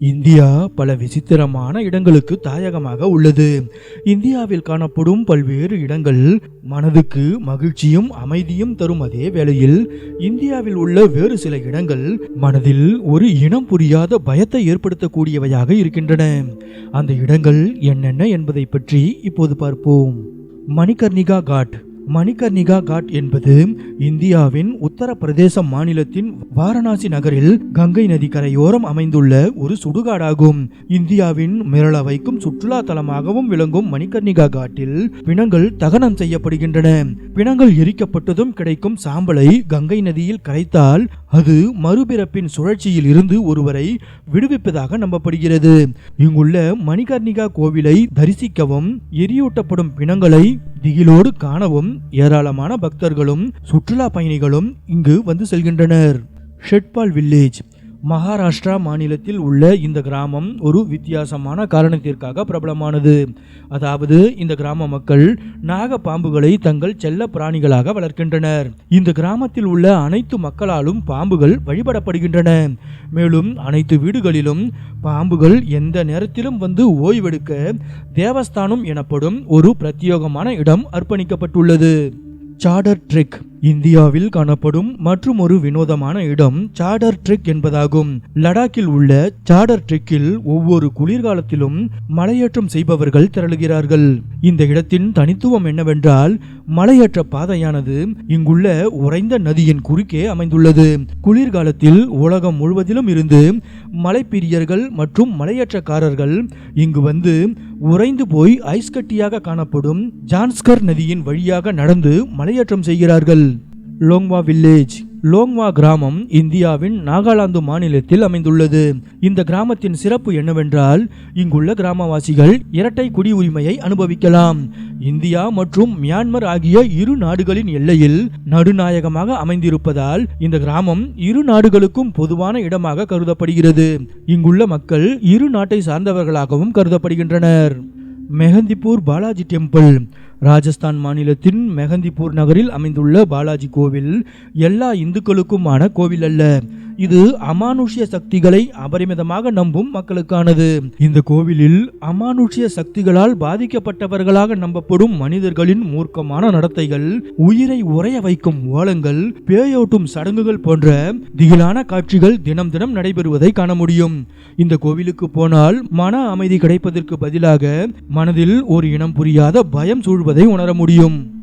India பல விசித்திரமான இடங்களுக்கு தாயகமாக உள்ளது. இந்தியாவில் காணப்படும் பல்வேறு இடங்கள் மனதுக்கு மகிழ்ச்சியும் அமைதியும் தரும் அதே வேளையில் இந்தியாவில் உள்ள வேறு சில இடங்கள் மனதில் ஒரு இனம் புரியாத பயத்தை ஏற்படுத்தக்கூடியவையாக இருக்கின்றன. அந்த இடங்கள் என்னென்ன என்பதை பற்றி இப்போது பார்ப்போம். மணிகர்ணிகா காட் மணிகர்ணிகா காட் என்பது இந்தியாவின் உத்தரப்பிரதேச மாநிலத்தின் வாரணாசி நகரில் கங்கை நதி கரையோரம் அமைந்துள்ள ஒரு சுடுகாடாகும். இந்தியாவின் மிரள வைக்கும் சுற்றுலா தலமாகவும் விளங்கும் மணிகர்ணிகா காட்டில் பிணங்கள் தகனம் செய்யப்படுகின்றன. பிணங்கள் எரிக்கப்பட்டதும் கிடைக்கும் சாம்பலை கங்கை நதியில் கரைத்தால் அது மறுபிறப்பின் சுழற்சியில் இருந்து ஒருவரை விடுவிப்பதாக நம்பப்படுகிறது. இங்குள்ள மணிகர்ணிகா கோவிலை தரிசிக்கவும் எரியூட்டப்படும் பிணங்களை திகிலோடு காணவும் ஏராளமான பக்தர்களும் சுற்றுலா பயணிகளும் இங்கு வந்து செல்கின்றனர். ஷெட்பால் வில்லேஜ் மகாராஷ்டிரா மாநிலத்தில் உள்ள இந்த கிராமம் ஒரு வித்தியாசமான காரணத்திற்காக பிரபலமானது. அதாவது இந்த கிராம மக்கள் நாக பாம்புகளை தங்கள் செல்ல பிராணிகளாக வளர்க்கின்றனர். இந்த கிராமத்தில் உள்ள அனைத்து மக்களாலும் பாம்புகள் வழிபடப்படுகின்றன. மேலும் அனைத்து வீடுகளிலும் பாம்புகள் எந்த நேரத்திலும் வந்து ஓய்வெடுக்க தேவஸ்தானம் எனப்படும் ஒரு பிரத்யேகமான இடம் அர்ப்பணிக்கப்பட்டுள்ளது. சாடர் ட்ரெக் இந்தியாவில் காணப்படும் மற்றும் ஒரு வினோதமான இடம் சாடர் ட்ரெக் என்பதாகும். லடாக்கில் உள்ள சாடர் ட்ரெக்கில் ஒவ்வொரு குளிர்காலத்திலும் மலையேற்றம் செய்பவர்கள் திரளுகிறார்கள். இந்த இடத்தின் தனித்துவம் என்னவென்றால் மலையேற்ற பாதையானது இங்குள்ள உறைந்த நதியின் குறுக்கே அமைந்துள்ளது. குளிர்காலத்தில் உலகம் முழுவதிலும் இருந்து மலைப்பிரியர்கள் மற்றும் மலையேற்றக்காரர்கள் இங்கு வந்து உறைந்து போய் ஐஸ்கட்டியாக காணப்படும் ஜான்ஸ்கர் நதியின் வழியாக நடந்து மலையேற்றம் செய்கிறார்கள். லோங்வா வில்லேஜ் லோங்வா கிராமம் இந்தியாவின் நாகாலாந்து மாநிலத்தில் அமைந்துள்ளது. இந்த கிராமத்தின் சிறப்பு என்னவென்றால் இங்குள்ள கிராமவாசிகள் இரட்டை குடியுரிமையை அனுபவிக்கலாம். இந்தியா மற்றும் மியான்மர் ஆகிய இரு நாடுகளின் எல்லையில் நடுநாயகமாக அமைந்திருப்பதால் இந்த கிராமம் இரு நாடுகளுக்கும் பொதுவான இடமாக கருதப்படுகிறது. இங்குள்ள மக்கள் இரு நாட்டை சார்ந்தவர்களாகவும் கருதப்படுகின்றனர். மெஹந்திப்பூர் பாலாஜி டெம்பிள். ராஜஸ்தான் மாநிலத்தின் மெஹந்திப்பூர் நகரில் அமைந்துள்ள பாலாஜி கோவில் எல்லா இந்துக்களுக்குமான கோவில் அல்ல. இது அமானுஷ்ய சக்திகளை அபரிமிதமாக நம்பும் மக்களுக்கானது. இந்த கோவிலில் அமானுஷ்ய சக்திகளால் பாதிக்கப்பட்டவர்களாக நம்பப்படும் மனிதர்களின் மூர்க்கமான நடத்தைகள் உயிரை உறைய வைக்கும் ஓலங்கள் பேயோட்டும் சடங்குகள் போன்ற திகிலான காட்சிகள் தினம் தினம் நடைபெறுவதை காண முடியும். இந்த கோவிலுக்கு போனால் மன அமைதி கிடைப்பதற்கு பதிலாக மனதில் ஒரு இனம் புரியாத பயம் சூழ்வதை உணர முடியும்.